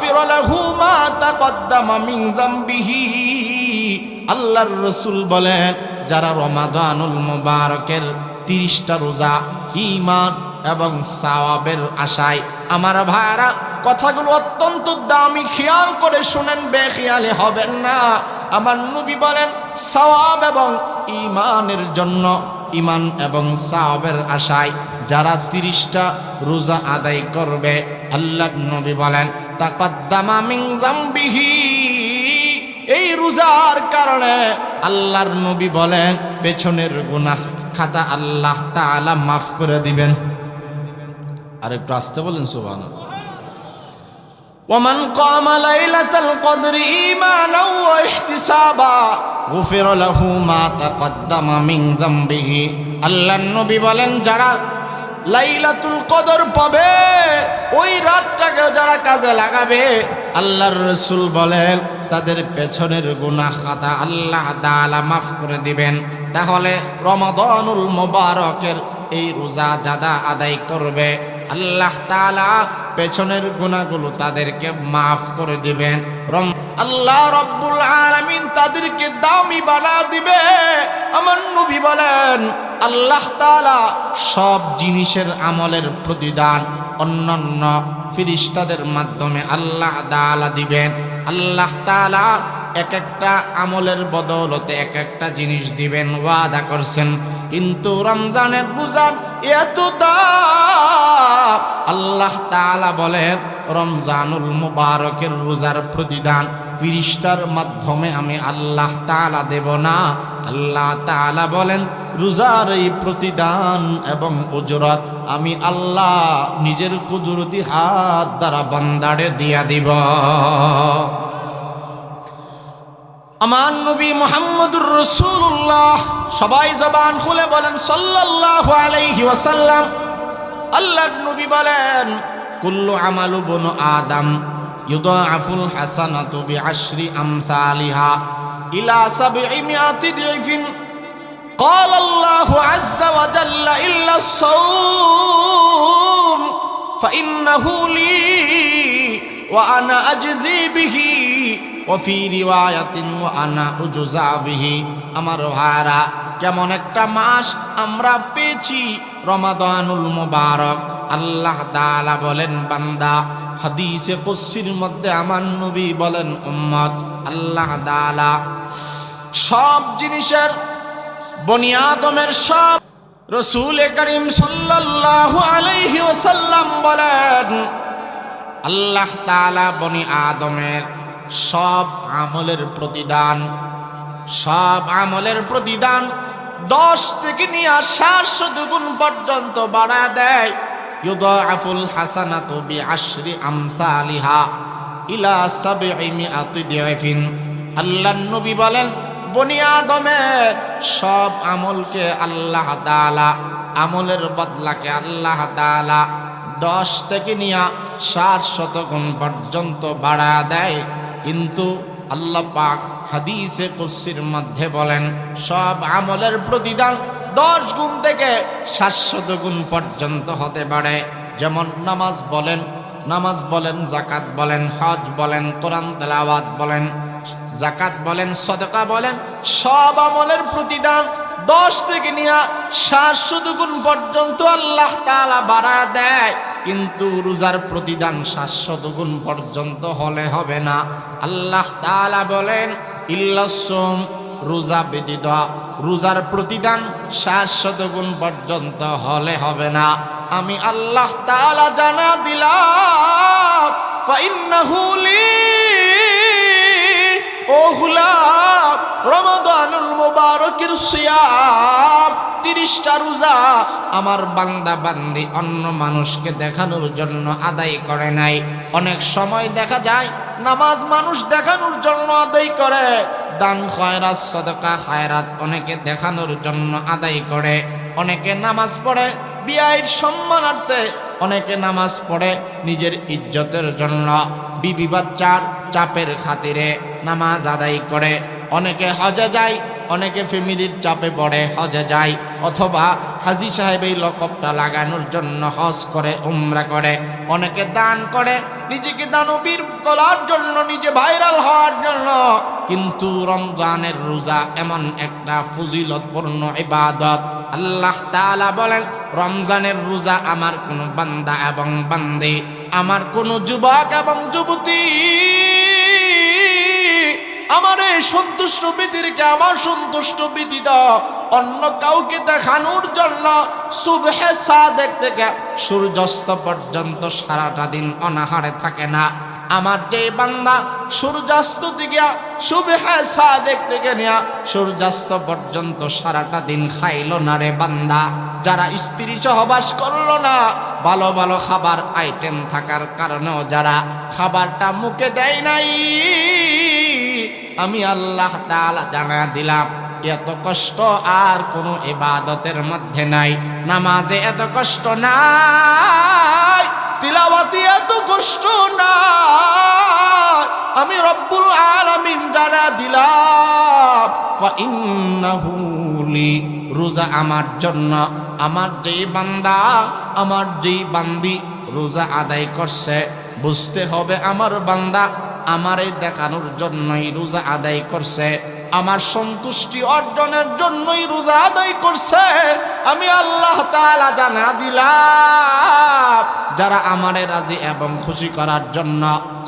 লিউগফিরা আল্লাহর রসুল বলেন, যারা রমাদানুল মুবারকের তিরিশটা রোজা ইমান এবং সাওয়াবের আশায়, আমার ভাইরা কথাগুলো অত্যন্ত দামি খেয়াল করে শুনেন, বেখেয়ালে হবেন না। আমার নবী বলেন, সওয়াব এবং ইমানের জন্য ইমান এবং সাওয়াবের আশায় যারা তিরিশটা রোজা আদায় করবে আল্লাহ নবী বলেন তাকাদ্দামা মিন জামবিহি এই রোজার কারণে আল্লাহর নবী বলেন পেছনের গুনাহ খাতা আল্লাহ তাআলা মাফ করে দিবেন আর একটু আসতে বলেন সুবহানাল্লাহ ومن قام ليلة القدر إيمانا واحتسابا غفر له ما تقدم من ذنبه আল্লাহ নবী বলেন যারা লাইলাতুল কদর পাবে। ওই রাতটাকে যারা কাজে লাগাবে, আল্লাহর রসুল বলেন, তাদের পেছনের গুনাহ খাতা আল্লাহ তাআলা মাফ করে দিবেন। তাহলে রমাদানুল মোবারকের এই রোজা যাদা আদায় করবে। আল্লাহ তালা পেছনের গুণাগুলো তাদেরকে মাফ করে দিবেন। রম আল্লাহ রব্বুল আলামিন তাদেরকে দামি বানা দিবে। আমার নবী বলেন আল্লাহ তাআলা সব জিনিসের আমলের প্রতিদান অন্যান্য ফিরিস্তাদের মাধ্যমে আল্লাহ তাআলা দিবেন। আল্লাহ তাআলা এক একটা আমলের বদৌলতে এক একটা জিনিস দিবেন, ওয়াদা করছেন। কিন্তু রমজানের বুঝান এত আল্লাহ তাআলা বলেন, রমজানুল মুবারকের রোজার প্রতিদান ফিরিস্তার মাধ্যমে আমি আল্লাহ তাআলা দেব না। আল্লাহ তাআলা বলেন রোজার এই প্রতিদান এবং উজরত আমি আল্লাহ নিজের কুদরতি হাত দ্বারা বান্দাড়ে দিয়া দিব। আমার নবী মোহাম্মদুর রসুল্লাহ সবাই জবান খুলে বলেন, সাল্লাল্লাহু আলাইহি আল্লাহর নবী বলেন, কুল্লু আমালু বনু আদম ইউদাআফুল হাসানাতু বিআশরি আমসালিহা ইলা সাবঈ মিআতি দিফিন قال الله عز وجل إلا الصوم فإنه لي وأنا أجزي به وفي رواية وأنا أجزى به আমার ভাইরা কেমন একটা মাস আমরা পেয়েছি রমাদানুল মুবারক আল্লাহ তাআলা বলেন বান্দা হাদিসে কুসির মধ্যে আমার নবী বলেন উম্মত আল্লাহ তাআলা সব জিনিসের বনিয়াদমের সব রসুল করিম সাল্লাল্লাহু আলাইহি বলেন, আল্লাহ তাআলা বনি আদমের সব আমলের প্রতিদান, সব আমলের প্রতিদান দশ থেকে নিয়ে সাতশো দুগুণ পর্যন্ত বাড়া দেয়। ইউদাআফুল হাসানাতু ইলা আল্লাহ নবী বলেন বনি আদমের সব আমলকে আল্লাহ তাআলা, আমলের বদলাকে আল্লাহ তাআলা দশ থেকে নিয়ে ষাট শতগুণ পর্যন্ত বাড়া দেয়। কিন্তু আল্লাহ পাক হাদিসে কুসির মধ্যে বলেন, সব আমলের প্রতিদান দশ গুণ থেকে সাতশত গুণ পর্যন্ত হতে পারে। যেমন নামাজ বলেন নামাজ বলেন জাকাত বলেন, হজ বলেন, কোরআন তেলাওয়াত বলেন জাকাত বলেন, সদকা বলেন, সব আমলের প্রতিদান দশ থেকে নিয়ে সাতশত গুণ পর্যন্ত আল্লাহ তালা বাড়া দেয়। কিন্তু রোজার প্রতিদান সাতশত গুণ পর্যন্ত হলে হবে না। আল্লাহ তালা বলেন ইল্লাসম রোজা ব্যতীত রোজার প্রতিদান সাতশত গুণ পর্যন্ত হলে হবে না। আমি আল্লাহ তালা জানা দিলাম, ফাইন্নাহু লি ও হুলাম রমাদানুল মুবারকের সিয়াম, তিরিশটা রোজা আমার বান্দা বান্দি অন্য মানুষকে দেখানোর জন্য আদায় করে নাই। অনেক সময় দেখা যায়, নামাজ মানুষ দেখানোর জন্য আদায় করে, দান খয়রাত, সদকা খায়রাত অনেকে দেখানোর জন্য আদায় করে। অনেকে নামাজ পড়ে বিয়ের সম্মানার্থে, অনেকে নামাজ পড়ে নিজের ইজ্জতের জন্য। বিবি বাচ্চার চাপের খাতিরে নামাজ আদায় করে। অনেকে হজে যায়, অনেকে ফ্যামিলির চাপে পড়ে, হজে যায়। অথবা হাজি সাহেব এই লকবটা লাগানোর জন্য হজ করে, উমরা করে। অনেকে দান করে, নিজেকে দানবীর করার জন্য, নিজে ভাইরাল হওয়ার জন্য। কিন্তু রমজানের রোজা এমন একটা ফজিলতপূর্ণ ইবাদত। আল্লাহ তাআলা বলেন, রমজানের রোজা আমার কোনো বান্দা এবং বান্দে, আমার কোনো যুবক এবং যুবতী আমার এই সন্তুষ্ট বিধিকে আমার সন্তুষ্ট বিধিটা অন্য কাউকে দেখানোর জন্য সুবহে সাদেক থেকে সূর্যাস্ত পর্যন্ত সারাটা দিন অনাহারে থাকে না। আমার যে বান্দা সূর্যাস্ত থেকে সুবহে সাদেক থেকে নেয়া সূর্যাস্ত পর্যন্ত সারাটা দিন খাইলো না রে বান্দা। যারা স্ত্রী সহবাস করল না, ভালো ভালো খাবার আইটেম থাকার কারণেও যারা খাবারটা মুখে দেয় নাই। আমি আল্লাহ তালা জানা দিলাম, এত কষ্ট আর কোনো ইবাদতের মধ্যে নাই, নামাজে এত কষ্ট নাই, তিলাওয়াতে এত কষ্ট নাই, আমি রব্বুল আলামিন জানা দিলাম রোজা আমার জন্য, আমার যেই বান্দা, আমার যেই বান্দি রোজা আদায় করছে, বুঝতে হবে আমার বান্দা আমারে দেখানোর জন্যই রোজা আদায় করছে। আমার সন্তুষ্টি অর্জনের জন্যই রোজা আদায় করছে। আমি আল্লাহ তালা জানা দিলাম, যারা আমারে রাজি এবং খুশি করার জন্য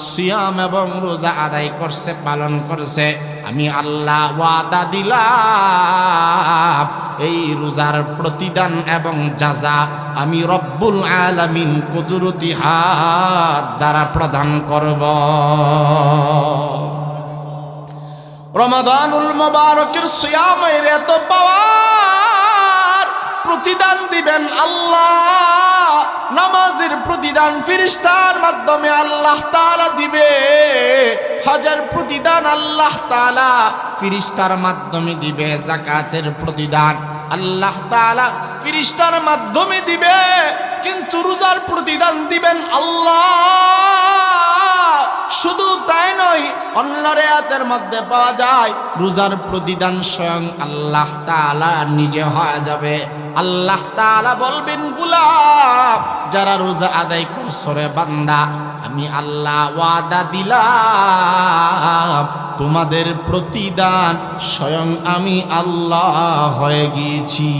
সিয়াম এবং রোজা আদায় করছে, পালন করছে। আমি আল্লাহ ওয়াদা দিলাম এই রোজার প্রতিদান এবং যাজা আমি রব্বুল আলামিন কুদরতি হাত দ্বারা প্রদান করব। রমাদানুল মোবারকের সিয়ামের এত পাওয়ার প্রতিদান দিবেন আল্লাহ। নামাজের প্রতিদান ফিরিস্তার মাধ্যমে আল্লাহ তাআলা দিবে। হজের প্রতিদান আল্লাহ তাআলা ফিরিস্তার মাধ্যমে দিবে জাকাতের প্রতিদান আল্লাহ তাআলা ফিরিস্তার মাধ্যমে দিবে। কিন্তু রোজার প্রতিদান দিবেন আল্লাহ। শুধু তাই নয়, অন্য রেয়াতের মধ্যে পাওয়া যায়, রোজার প্রতিদান স্বয়ং আল্লাহ তাআলা নিজে হয়ে যাবে। আল্লাহ তাআলা বলবেন, গুলাম, যারা রোজা আদায় করছ রে বান্দা, আমি আল্লাহ ওয়াদা দিলাম, তোমাদের প্রতিদান স্বয়ং আমি আল্লাহ হয়ে গিয়েছি।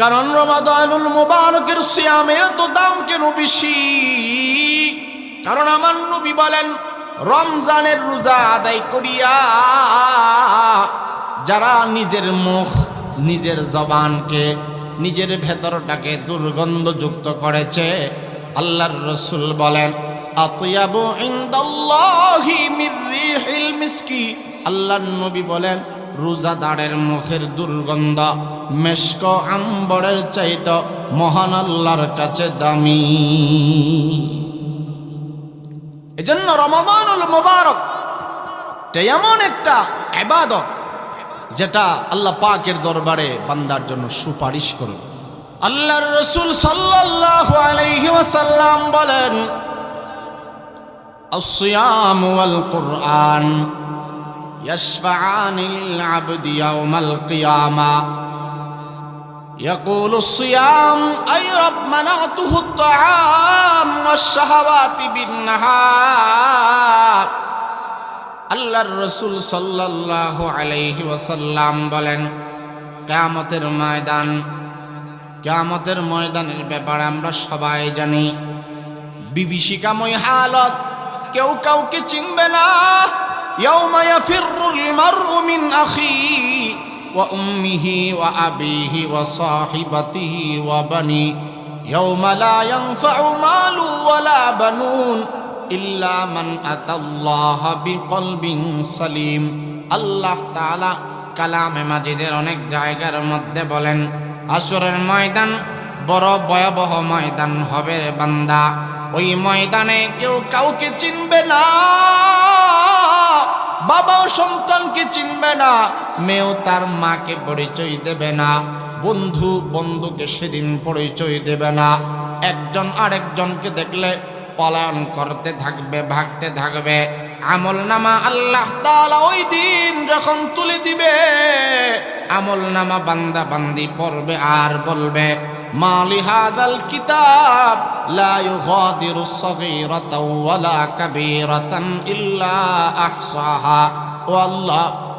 কারণ রমাদানুল মুবারকের সিয়ামের তো দাম কেন বেশি? কারণ আমার নবী বলেন, রমজানের রোজা আদায় করিয়া যারা নিজের মুখ, নিজের জবানকে, নিজের ভেতরটাকে দুর্গন্ধযুক্ত করেছে, আল্লাহর রসুল বলেন, আতয়াবু আল্লাহর নবী বলেন, রোজাদারের মুখের দুর্গন্ধ মেশক আম্বরের চাইত মহান আল্লাহর কাছে দামি। এজন্য রমাদানুল মোবারক এমন একটা এবাদত যেটা আল্লাহ পাকের দরবারে বান্দার জন্য সুপারিশ করবে আল্লাহর রসুল সাল্লাল্লাহু আলাইহি ওয়াসাল্লাম বলেন الصيام والقرآن يشفعان للعبد يوم القيامة يقول الصيام أي رب منعته الطعام والشهوات بالنهار আল্লাহর রসুল সাল্লাল্লাহু আলাইহি ওয়াসাল্লাম বলেন কিয়ামতের ময়দান কিয়ামতের ময়দানের ব্যাপারে আমরা সবাই জানি বিভীষিকাময় হালত কেউ কাউকে চিনবে না يوم يفر المرء من أخيه وأمه وأبيه وصاحبته وبنيه يوم لا ينفع مال ولا بنون ইল্লা মান আতাল্লাহ বিকলবিন সালিম। আল্লাহ তাআলা কালামে মাজিদের অনেক জায়গার মধ্যে বলেন, আসরের ময়দান বড় ভয়াবহ ময়দান হবে বান্দা। ওই ময়দানে কেউ কাউকে চিনবে না, বাবাও সন্তানকে চিনবে না, মেয়েও তার মাকে পরিচয় দেবে না, বন্ধু বন্ধুকে সেদিন পরিচয় দেবে না। একজন আরেকজনকে দেখলে পলায়ন করতে থাকবে, ভাগতে থাকবে। আমল নামা আল্লাহ তাআলা ওই দিন যখন তুলে দিবে, আমল নামা বান্দা বান্দি পড়বে আর বলবে কিতাব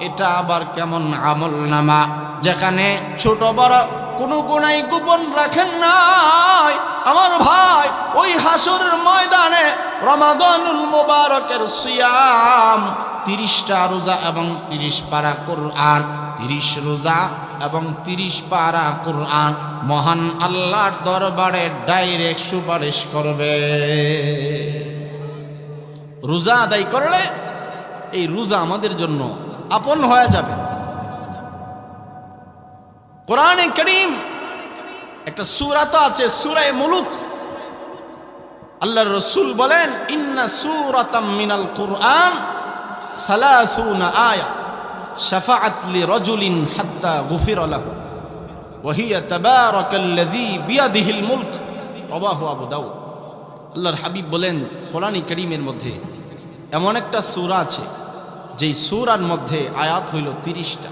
এটা আবার কেমন আমল নামা? যেখানে ছোট বড় কোনো গুণাই গোপন রাখেন নাই। আমার ভাই ওই হাসরের ময়দানে রমাদানুল মুবারকের সিয়াম, তিরিশটা রোজা এবং তিরিশ পারা কোরআন, তিরিশ রোজা এবং তিরিশ পারা কোরআন মহান আল্লাহর দরবারে ডাইরেক্ট সুপারিশ করবে। রোজা আদায় করলে এই রোজা আমাদের জন্য আপন হয়ে যাবে। কোরআনে করিম একটা সুরা তো আছে, সুরায় মুলুক। আল্লাহর রসুল বলেন, ইন্না সুরাতাম মিনাল কোরআন সালাসুনা আয়া, শাফাআত লি রাজুলিন হাত্তা গুফির লাহু ওয়াহিয়া তাবারাকাল্লাযী বিয়াদিহিল মুলক। রাওয়াহু আবু দাউদ। আল্লাহর হাবিব বলেন, কোরআন করিমের মধ্যে এমন একটা সূরা আছে, যেই সূরার মধ্যে আয়াত হইল তিরিশটা।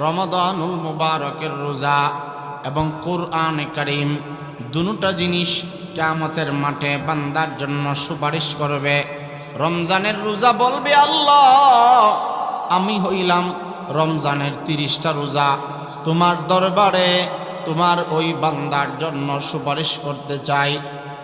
রমদানুল মুবারকের রোজা এবং কোরআন করিম দুটা জিনিস কিয়ামতের মাঠে বান্দার জন্য সুপারিশ করবে। রমজানের রোজা বলবে, আল্লাহ, আমি হইলাম রমজানের তিরিশটা রোজা। তোমার দরবারে তোমার ওই বান্দার জন্য সুপারিশ করতে চাই।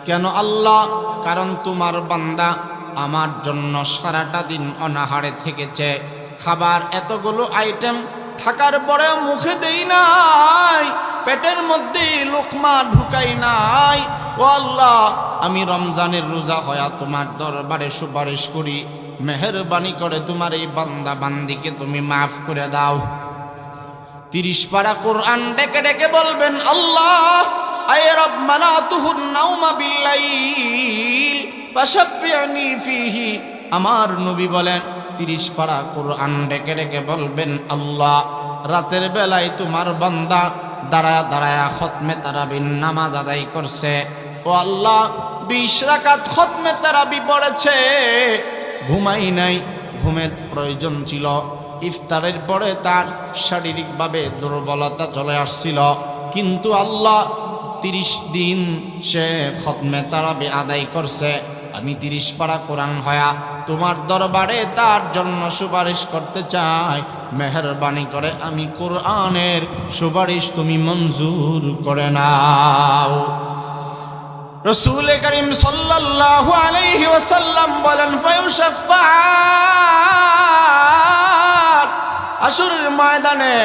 কেন আল্লাহ? কারণ তোমার বান্দা আমার জন্য সারাটা দিন অনাহারে থেকেছে। খাবার এতগুলো আইটেম থাকার পরে মুখে দেই নাই, পেটের মধ্যে লোকমা ঢুকাই নাই। ও আল্লাহ, আমি রমজানের রোজা হয়া তোমার দরবারে সুপারিশ করি। মেহরবানি করে তোমার এই বান্দা বান্দিকে তুমি মাফ করে দাও। তিরিশ পারা কোরআন ডেকে ডেকে বলবেন, আল্লাহ, আয় রব মানাতুহুন নাউমা বিল্লাইল আমার নবী বলেন তিরিশ পারা কোরআন ডেকে ডেকে বলবেন, আল্লাহ, রাতের বেলায় তোমার বান্দা দাঁড়ায়া দাঁড়ায়া খতমে তারাবিন নামাজ আদায় করছে। ও আল্লাহ, বিশ রাকাত খতমে তারাবি পড়েছে। ঘুমাই নাই, ঘুমের প্রয়োজন ছিল। ইফতারের পরে তার শারীরিকভাবে দুর্বলতা চলে আসছিল। কিন্তু আল্লাহ, তিরিশ দিন সে খতমে তারাবি আদায় করছে। আমি তিরিশ পাড়া কোরআন হয়া তোমার দরবারে তার জন্য সুপারিশ করতে চাই। মেহরবানি করে আমি কোরআনের সুপারিশ তুমি মঞ্জুর করে নাও। রসুল করিম সাল্লাল্লাহু আলাইহি ওয়াসাল্লাম বলেন ফায়ুশাফাত আসরের ময়দানে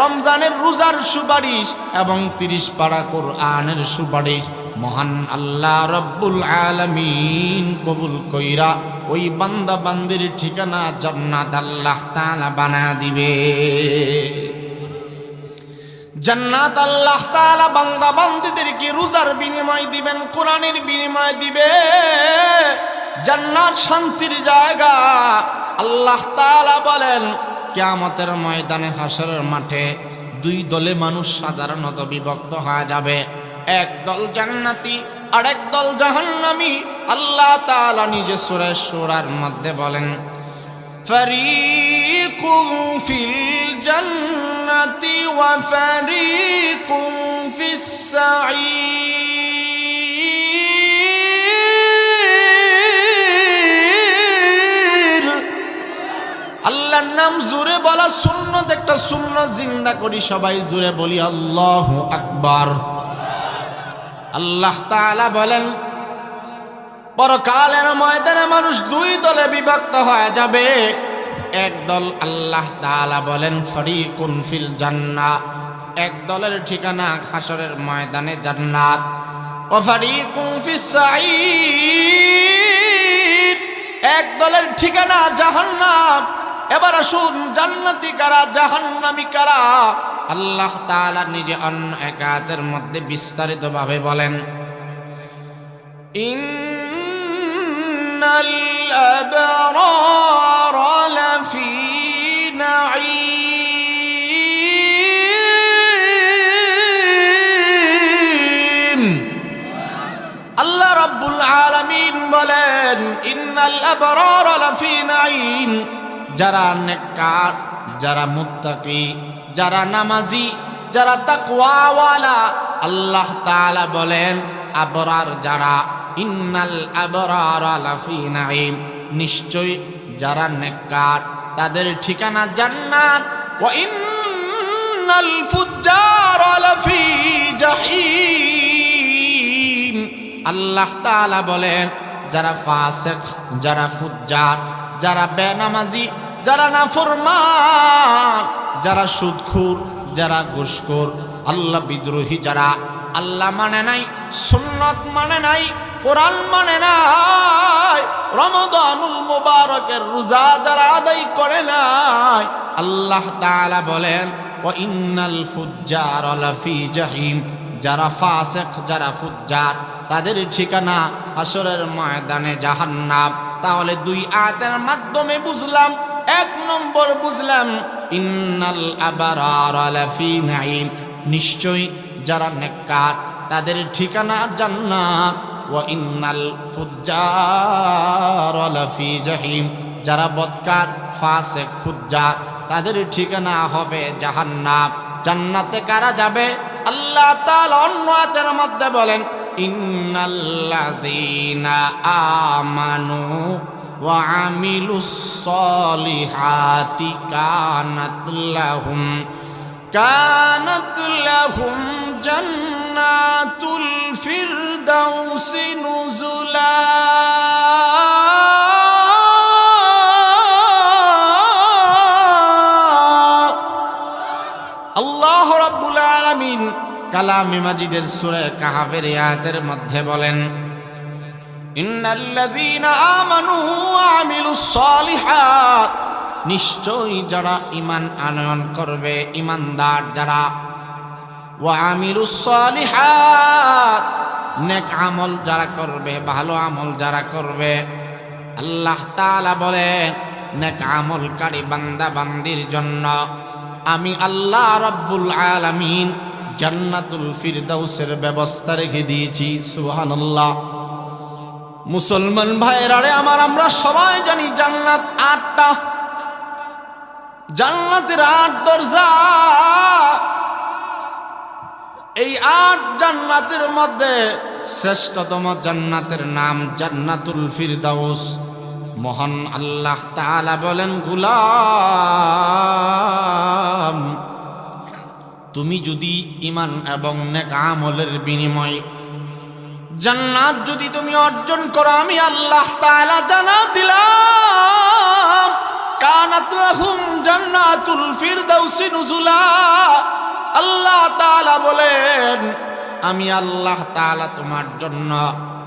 রমজানের রোজার সুপারিশ এবং তিরিশ পাড়া কোরআনের সুপারিশ মহান আল্লাহ রব্বুল আলমিন কবুল কইরা ওই বান্দা বান্দির ঠিকানা জান্নাত আল্লাহ তাআলা বানা দিবে। জান্নাত আল্লাহ তাআলা বান্দা বান্দীদেরকে রোজার বিনিময় দিবেন, কোরআনের বিনিময় দিবে। জান্নাত শান্তির জায়গা। আল্লাহ তাআলা বলেন, কিয়ামতের ময়দানে হাসরের মাঠে দুই দলে মানুষ সাধারণত বিভক্ত হয়ে যাবে। একদল জান্নাতি আর একদল জাহান্নামি। আল্লাহ তাআলা নিজে সূরা সুরার মধ্যে বলেন, ফারিকুম ফিল জান্নাতি ওয়া ফারিকুম ফিস সাঈদ আল্লাহর নাম জুড়ে বলা শূন্য একটা শূন্য জিন্দা করি সবাই জুড়ে বলি, আল্লাহ আকবার। আল্লাহ তাআলা বলেন, পরকালের ময়দানে মানুষ দুই দলে বিভক্ত হয়ে যাবে। একদল আল্লাহ তাআলা বলেন, ফরিকুন কুনফিল জান্নাহ। এক দলের ঠিকানা হাসরের ময়দানে জান্নাত। ও ফরিকুন ফিস সাঈদ। এক দলের ঠিকানা জাহান্নাম। এবার আসুন, জান্নাতি কারা, জাহান্নামী কারা? আল্লাহ তাআলা নিজে অন্য একাতের মধ্যে বিস্তারিতভাবে বলেন, ইন্নাল আবরার লাফি নাঈম। আল্লাহ রাব্বুল আলামিন বলেন, ইন্নাল আবরার লাফি নাঈম। যারা নেককার, যারা মুত্তাকি, যারা নামাজি, যারা তাকওয়াওয়ালা, আল্লাহ তাআলা বলেন, আবরার যারা, ইন্নাল আবরার লাফি নাঈম। নিশ্চয় যারা নেককার, তাদের ঠিকানা জান্নাত। ওয়া ইন্নাল ফুজ্জার লাফি জাহিম। আল্লাহ তাআলা বলেন, যারা ফাসিক, যারা ফুজ্জার, যারা বেনামাজি যারা নাফরমান, যারা সুদখুর, যারা ঘুষখোর, আল্লাহ বিদ্রোহী যারা, আল্লাহ মানে নাই, সুন্নত মানে নাই, কোরআন মানে নাই রমদানুল মুবারকের রোজা যারা আদায় করে নাই, আল্লাহ তাআলা বলেন ও ইন্নাল ফুজ্জার লাফি জাহিম। যারা ফাসিক, যারা ফুজ্জার, তাদের ঠিকানা আসরের ময়দানে জাহান্নাম। তাহলে দুই আয়াতের মাধ্যমে বুঝলাম এক নম্বর বুঝলাম, ইন্নাল আবারার লাফি নাঈম। নিশ্চয় যারা নেককার, তাদের ঠিকানা জান্নাত। ওয়া ইন্নাল ফুজ্জার লাফি জাহিম। যারা বদকার ফাসিক, ফুজ্জার, তাদের ঠিকানা হবে জাহান্নাম। জান্নাতে কারা যাবে? আল্লাহ তাআলা অন্য আয়াতের মধ্যে বলেন, ইন্নাল্লাযীনা আমানু। আমিলুস সলিহাতি কানাত লাহুম কানাত লাহুম জান্নাতুল ফিরদাউসি নুজুলা আল্লাহ রাব্বুল কালামে মাজিদের সূরা কাহাফের আয়াতের মধ্যে বলেন ইন্নাল্লাযীনা আমানু সলিহাত। নিশ্চয়ই যারা ইমান আনয়ন করবে ইমানদার যারা। ওয়া আমিলুস সলিহাত। নেক আমল যারা করবে, ভালো আমল যারা করবে। আল্লাহ তাআলা বলেন, নেক আমলকারী বান্দা বান্দির জন্য আমি আল্লাহ রব্বুল আলামিন জান্নাতুল ফিরদাউসের ব্যবস্থা রেখে দিয়েছি, সুবহানাল্লাহ। মুসলমান ভাইরারে আমার, আমরা সবাই জানি জান্নাত আটটা। জান্নাতের আট দরজা। এই আট জান্নাতের মধ্যে শ্রেষ্ঠতম জান্নাতের নাম জান্নাতুল ফিরদাউস। মহান আল্লাহ তাআলা বলেন, গুলাম, তুমি যদি ইমান এবং নেক আমলের বিনিময় জান্নাত যদি তুমি অর্জন করো, আমি আল্লাহ তাআলা জানা দিলাম। কানাত লাহুম জান্নাতুল ফিরদাউসি নুজুলা। আল্লাহ তাআলা বলেন, আমি আল্লাহ তাআলা তোমার জন্য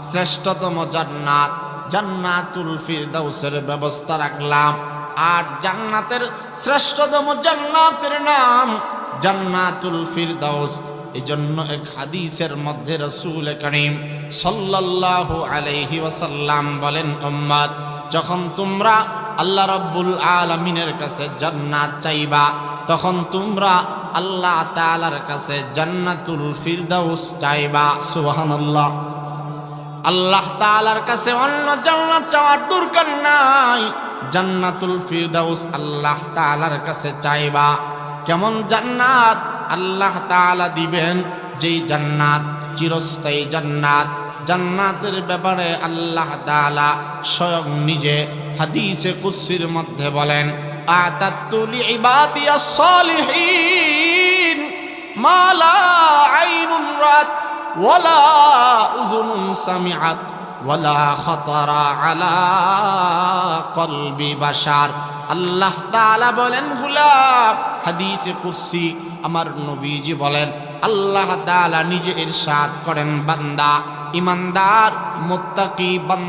শ্রেষ্ঠতম জান্নাত, জান্নাতুল ফিরদাউসের ব্যবস্থা রাখলাম। আর জান্নাতের শ্রেষ্ঠতম জান্নাতের নাম জান্নাতুল ফিরদাউস। এই জন্য এক হাদিসের মধ্যে রসুল করিম সাল্লাল্লাহু আলাইহি ওয়াসাল্লাম বলেন উম্মত যখন তোমরা আল্লাহ রাব্বুল আলামিনের কাছে জান্নাত চাইবা, তখন তোমরা আল্লাহ তাআলার কাছে জান্নাতুল ফিরদাউস চাইবা। সুবহানাল্লাহ। আল্লাহ তাআলার কাছে অন্য জান্নাত চাওয়ার দরকার নাই। জান্নাতুল ফিরদাউস আল্লাহ তাআলার কাছে চাইবা। কেমন জান্নাত? আল্লাহ তালা দিবেন যেই জান্নাত, চিরস্থায়ী জান্নাত। জান্নাতের ব্যাপারে আল্লাহ তাআলা স্বয়ং নিজে হাদিসে কুসির মধ্যে বলেন আতাতুল ইবাদিয়াস সালিহিন মা লা আইনুন রাত ওয়ালা ওয়ালা আলা কলবি আল্লাহ তাআলা বলেন, গুলাম, হাদিসে কুরসি আমার নবীজি বলেন আল্লাহ তাআলা নিজে ইরশাদ করেন বান্দা ইমানদার মোত্তাকি বান্দা।